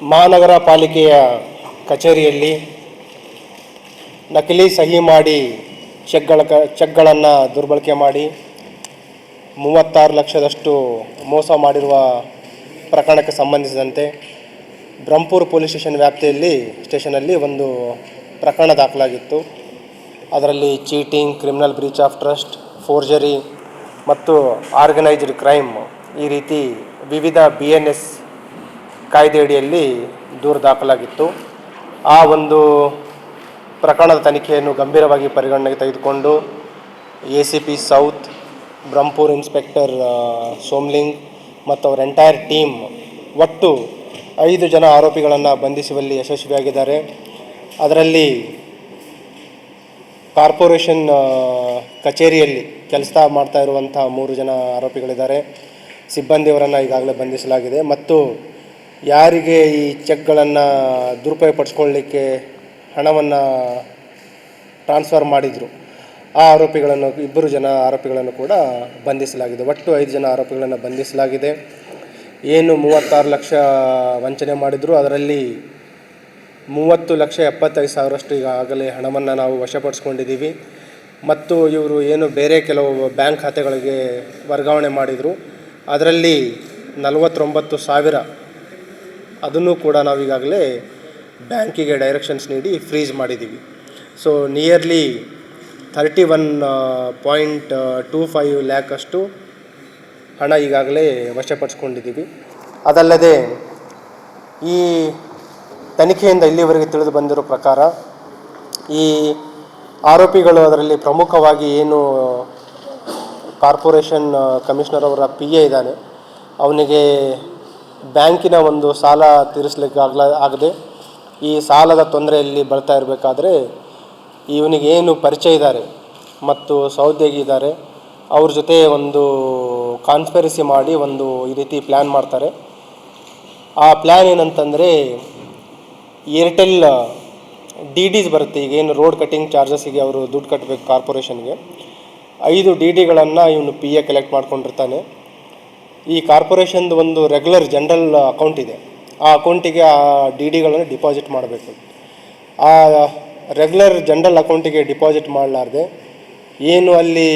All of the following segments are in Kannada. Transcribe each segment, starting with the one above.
ಮಹಾನಗರ ಪಾಲಿಕೆಯ ಕಚೇರಿಯಲ್ಲಿ ನಕಲಿ ಸಹಿ ಮಾಡಿ ಚೆಕ್ಗಳ ಕ ಚೆಕ್ಗಳನ್ನು ದುರ್ಬಳಕೆ ಮಾಡಿ ಮೂವತ್ತಾರು ಲಕ್ಷದಷ್ಟು ಮೋಸ ಮಾಡಿರುವ ಪ್ರಕರಣಕ್ಕೆ ಸಂಬಂಧಿಸಿದಂತೆ ಬ್ರಹ್ಮಪುರ ಪೊಲೀಸ್ ಸ್ಟೇಷನ್ ವ್ಯಾಪ್ತಿಯಲ್ಲಿ, ಸ್ಟೇಷನಲ್ಲಿ ಒಂದು ಪ್ರಕರಣ ದಾಖಲಾಗಿತ್ತು. ಅದರಲ್ಲಿ cheating, criminal breach of trust, forgery ಮತ್ತು ಆರ್ಗನೈಸ್ಡ್ ಕ್ರೈಮ್ ಈ ರೀತಿ ವಿವಿಧ ಬಿ ಎನ್ ಎಸ್ ಕಾಯ್ದೆಯಡಿಯಲ್ಲಿ ದೂರು ದಾಖಲಾಗಿತ್ತು. ಆ ಒಂದು ಪ್ರಕರಣದ ತನಿಖೆಯನ್ನು ಗಂಭೀರವಾಗಿ ಪರಿಗಣನೆಗೆ ತೆಗೆದುಕೊಂಡು A C P south, Brahmapur inspector Somling ಮತ್ತು ಅವರ ಎಂಟೈರ್ ಟೀಮ್ ಒಟ್ಟು ಐದು ಜನ ಆರೋಪಿಗಳನ್ನು ಬಂಧಿಸುವಲ್ಲಿ ಯಶಸ್ವಿಯಾಗಿದ್ದಾರೆ. ಅದರಲ್ಲಿ ಕಾರ್ಪೊರೇಷನ್ ಕಚೇರಿಯಲ್ಲಿ ಕೆಲಸ ಮಾಡ್ತಾ ಇರುವಂಥ ಮೂರು ಜನ ಆರೋಪಿಗಳಿದ್ದಾರೆ. ಸಿಬ್ಬಂದಿಯವರನ್ನು ಈಗಾಗಲೇ ಬಂಧಿಸಲಾಗಿದೆ. ಮತ್ತು ಯಾರಿಗೆ ಈ ಚೆಕ್ಗಳನ್ನು ದುರುಪಯೋಗಪಡಿಸ್ಕೊಳ್ಳಿಕ್ಕೆ ಹಣವನ್ನು ಟ್ರಾನ್ಸ್ಫರ್ ಮಾಡಿದರು, ಆ ಆರೋಪಿಗಳನ್ನು, ಇಬ್ಬರು ಜನ ಆರೋಪಿಗಳನ್ನು ಕೂಡ ಬಂಧಿಸಲಾಗಿದೆ. ಒಟ್ಟು ಐದು ಜನ ಆರೋಪಿಗಳನ್ನು ಬಂಧಿಸಲಾಗಿದೆ. ಏನು ಮೂವತ್ತಾರು ಲಕ್ಷ ವಂಚನೆ ಮಾಡಿದರು. ಅದರಲ್ಲಿ ಮೂವತ್ತು ಲಕ್ಷ ಎಪ್ಪತ್ತೈದು ಸಾವಿರಷ್ಟು ಈಗಾಗಲೇ ಹಣವನ್ನು ನಾವು ವಶಪಡಿಸ್ಕೊಂಡಿದ್ದೀವಿ. ಮತ್ತು ಇವರು ಏನು ಬೇರೆ ಕೆಲವು ಬ್ಯಾಂಕ್ ಖಾತೆಗಳಿಗೆ ವರ್ಗಾವಣೆ ಮಾಡಿದರು. ಅದರಲ್ಲಿ ನಲವತ್ತೊಂಬತ್ತು ಸಾವಿರ ಅದನ್ನು ಕೂಡ ನಾವೀಗಾಗಲೇ ಬ್ಯಾಂಕಿಗೆ ಡೈರೆಕ್ಷನ್ಸ್ ನೀಡಿ ಫ್ರೀಜ್ ಮಾಡಿದ್ದೀವಿ. So nearly thirty one point two five ಲ್ಯಾಕಷ್ಟು ಹಣ ಈಗಾಗಲೇ ವಶಪಡಿಸ್ಕೊಂಡಿದ್ದೀವಿ. ಅದಲ್ಲದೆ ಈ ತನಿಖೆಯಿಂದ ಇಲ್ಲಿವರೆಗೆ ತಿಳಿದು ಬಂದಿರೋ ಪ್ರಕಾರ ಈ ಆರೋಪಿಗಳು ಅದರಲ್ಲಿ ಪ್ರಮುಖವಾಗಿ ಏನು ಕಾರ್ಪೊರೇಷನ್ ಕಮಿಷನರ್ ಅವರ ಪಿ ಎ ಇದ್ದಾನೆ, ಅವನಿಗೆ ಬ್ಯಾಂಕಿನ ಒಂದು ಸಾಲ ತೀರಿಸಲಿಕ್ಕೆ ಆಗ್ಲ, ಆಗದೆ ಈ ಸಾಲದ ತೊಂದರೆಯಲ್ಲಿ ಬರ್ತಾ ಇರಬೇಕಾದ್ರೆ ಇವನಿಗೆ ಏನು ಪರಿಚಯ ಇದ್ದಾರೆ ಮತ್ತು ಸಹೋದ್ಯೋಗಿ ಅವ್ರ ಜೊತೆ ಒಂದು ಕಾನ್ಫರೆನ್ಸಿ ಮಾಡಿ ಒಂದು ಈ ರೀತಿ ಪ್ಲ್ಯಾನ್ ಮಾಡ್ತಾರೆ. ಆ ಪ್ಲ್ಯಾನ್ ಏನಂತಂದರೆ ಏರ್ಟೆಲ್ ಡಿ ಡಿಸ್ ಬರುತ್ತೆ, ಈಗ ಏನು ರೋಡ್ ಕಟ್ಟಿಂಗ್ ಚಾರ್ಜಸ್ಸಿಗೆ ಅವರು ದುಡ್ಡು ಕಟ್ಟಬೇಕು ಕಾರ್ಪೊರೇಷನ್ಗೆ ಐದು ಡಿ ಡಿಗಳನ್ನು ಇವನು ಪಿ ಎ ಕಲೆಕ್ಟ್ ಮಾಡ್ಕೊಂಡಿರ್ತಾನೆ. ಈ ಕಾರ್ಪೊರೇಷನ್ದು ಒಂದು ರೆಗ್ಯುಲರ್ ಜನರಲ್ ಅಕೌಂಟ್ ಇದೆ. ಆ ಅಕೌಂಟಿಗೆ ಆ ಡಿ ಡಿಗಳನ್ನು ಡಿಪಾಸಿಟ್ ಮಾಡಬೇಕು. ಆ ರೆಗ್ಯುಲರ್ ಜನರಲ್ ಅಕೌಂಟಿಗೆ ಡಿಪಾಸಿಟ್ ಮಾಡಲಾರ್ದೆ ಏನು ಅಲ್ಲಿ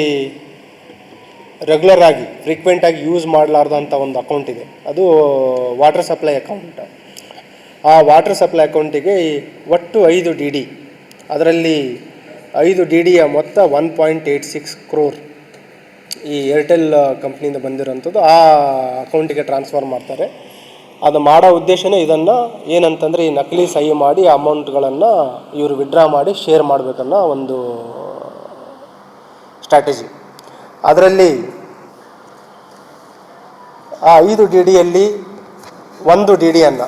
ರೆಗ್ಯುಲರ್ ಆಗಿ ಫ್ರೀಕ್ವೆಂಟಾಗಿ ಯೂಸ್ ಮಾಡಲಾರ್ದಂಥ ಒಂದು ಅಕೌಂಟ್ ಇದೆ. ಅದು ವಾಟರ್ ಸಪ್ಲೈ ಅಕೌಂಟ್ ಆ ವಾಟರ್ ಸಪ್ಲೈ ಅಕೌಂಟಿಗೆ ಒಟ್ಟು ಐದು ಡಿ ಡಿ ಅದರಲ್ಲಿ ಐದು ಡಿ ಡಿಯ ಮೊತ್ತ one point eight six crore ಈ ಏರ್ಟೆಲ್ ಕಂಪ್ನಿಯಿಂದ ಬಂದಿರೋಂಥದ್ದು ಆ ಅಕೌಂಟಿಗೆ ಟ್ರಾನ್ಸ್ಫರ್ ಮಾಡ್ತಾರೆ. ಅದು ಮಾಡೋ ಉದ್ದೇಶನೇ ಇದನ್ನು. ಏನಂತಂದರೆ ಈ ನಕಲಿ ಸಹಿ ಮಾಡಿ ಅಮೌಂಟ್ಗಳನ್ನು ಇವರು ವಿಡ್ರಾ ಮಾಡಿ ಶೇರ್ ಮಾಡಬೇಕನ್ನೋ ಒಂದು ಸ್ಟ್ರಾಟಜಿ ಅದರಲ್ಲಿ ಆ ಐದು ಡಿ ಡಿಯಲ್ಲಿ ಒಂದು ಡಿ ಡಿಯನ್ನು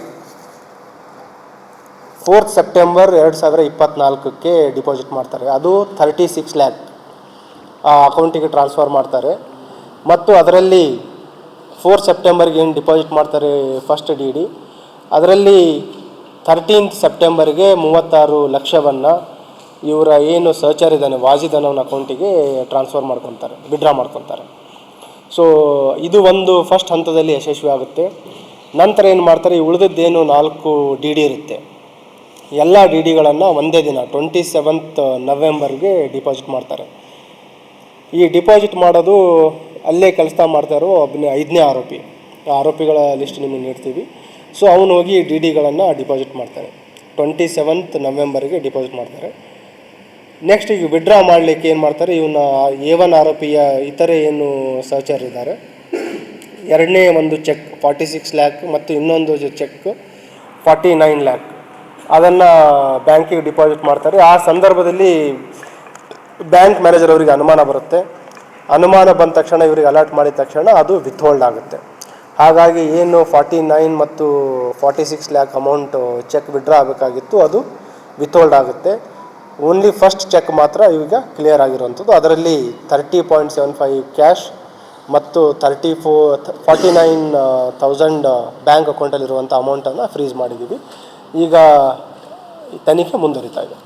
ಫೋರ್ತ್ ಸೆಪ್ಟೆಂಬರ್ ಎರಡು ಸಾವಿರ ಇಪ್ಪತ್ತ್ನಾಲ್ಕಕ್ಕೆ ಡಿಪಾಸಿಟ್ ಮಾಡ್ತಾರೆ. ಅದು ಥರ್ಟಿ ಸಿಕ್ಸ್ ಲ್ಯಾಕ್ ಆ ಅಕೌಂಟಿಗೆ ಟ್ರಾನ್ಸ್ಫರ್ ಮಾಡ್ತಾರೆ. ಮತ್ತು ಅದರಲ್ಲಿ ಫೋರ್ ಸೆಪ್ಟೆಂಬರ್ಗೆ ಏನು ಡಿಪಾಸಿಟ್ ಮಾಡ್ತಾರೆ ಫಸ್ಟ್ ಡಿ ಡಿ, ಅದರಲ್ಲಿ ಥರ್ಟೀನ್ತ್ ಸೆಪ್ಟೆಂಬರ್ಗೆ ಮೂವತ್ತಾರು ಲಕ್ಷವನ್ನು ಇವರ ಏನು ಸರ್ಚರ್ ಇದ್ದಾನೆ ವಾಜಿದ್ ಅನ್ನೋನ ಅಕೌಂಟಿಗೆ ಟ್ರಾನ್ಸ್ಫರ್ ಮಾಡ್ಕೊತಾರೆ, ವಿಡ್ರಾ ಮಾಡ್ಕೊತಾರೆ. ಸೊ, ಇದು ಒಂದು ಫಸ್ಟ್ ಹಂತದಲ್ಲಿ ಯಶಸ್ವಿ ಆಗುತ್ತೆ. ನಂತರ ಏನು ಮಾಡ್ತಾರೆ ಈ ಉಳಿದದ್ದೇನು ನಾಲ್ಕು ಡಿ ಡಿ ಇರುತ್ತೆ. ಎಲ್ಲ ಡಿ ಡಿಗಳನ್ನು ಒಂದೇ ದಿನ, ಟ್ವೆಂಟಿ ಸೆವೆಂತ್ ನವೆಂಬರ್ಗೆ ಡಿಪಾಸಿಟ್ ಮಾಡ್ತಾರೆ. ಈ ಡಿಪಾಸಿಟ್ ಮಾಡೋದು ಅಲ್ಲೇ ಕೆಲಸ ಮಾಡ್ತಾ ಇರೋ ಒಬ್ಬನೇ, ಐದನೇ ಆರೋಪಿ. ಆರೋಪಿಗಳ ಲಿಸ್ಟ್ ನಿಮಗೆ ನೀಡ್ತೀವಿ. ಸೊ ಅವನು ಹೋಗಿ ಡಿ ಡಿಗಳನ್ನು ಡಿಪಾಸಿಟ್ ಮಾಡ್ತಾರೆ ಟ್ವೆಂಟಿ ಸೆವೆಂತ್ ನವೆಂಬರ್ಗೆ ಡಿಪಾಸಿಟ್ ಮಾಡ್ತಾರೆ. ನೆಕ್ಸ್ಟ್ ಈಗ ವಿಡ್ರಾ ಮಾಡಲಿಕ್ಕೆ ಏನು ಮಾಡ್ತಾರೆ? ಇವನ್ನ ಎ ಒನ್ ಆರೋಪಿಯ ಇತರೆ ಏನು ಸಹಚರಿದ್ದಾರೆ? ಎರಡನೇ ಒಂದು ಚೆಕ್ ಫಾರ್ಟಿ ಸಿಕ್ಸ್ ಲ್ಯಾಕ್ ಮತ್ತು ಇನ್ನೊಂದು ಚೆಕ್ ಫಾರ್ಟಿ ನೈನ್ ಲ್ಯಾಕ್ ಅದನ್ನು ಬ್ಯಾಂಕಿಗೆ ಡಿಪಾಸಿಟ್ ಮಾಡ್ತಾರೆ. ಆ ಸಂದರ್ಭದಲ್ಲಿ ಬ್ಯಾಂಕ್ ಮ್ಯಾನೇಜರ್ ಅವರಿಗೆ ಅನುಮಾನ ಬರುತ್ತೆ. ಅನುಮಾನ ಬಂದ ತಕ್ಷಣ ಇವರಿಗೆ ಅಲರ್ಟ್ ಮಾಡಿದ ತಕ್ಷಣ ಅದು ವಿತ್ಹೋಲ್ಡ್ ಆಗುತ್ತೆ. ಹಾಗಾಗಿ ಏನು ಫಾರ್ಟಿ ನೈನ್ ಮತ್ತು forty six lakh amount cheque withdraw ಆಗಬೇಕಾಗಿತ್ತು, ಅದು ವಿತ್ಹೋಲ್ಡ್ ಆಗುತ್ತೆ. ಓನ್ಲಿ ಫಸ್ಟ್ ಚೆಕ್ ಮಾತ್ರ ಈಗ ಕ್ಲಿಯರ್ ಆಗಿರುವಂಥದ್ದು. ಅದರಲ್ಲಿ thirty point seven five cash ಮತ್ತು thirty four forty nine thousand bank ಅಕೌಂಟಲ್ಲಿರುವಂಥ ಅಮೌಂಟನ್ನು ಫ್ರೀಸ್ ಮಾಡಿದ್ದೀವಿ. ಈಗ ತನಿಖೆ ಮುಂದುವರಿತಾ ಇದೆ.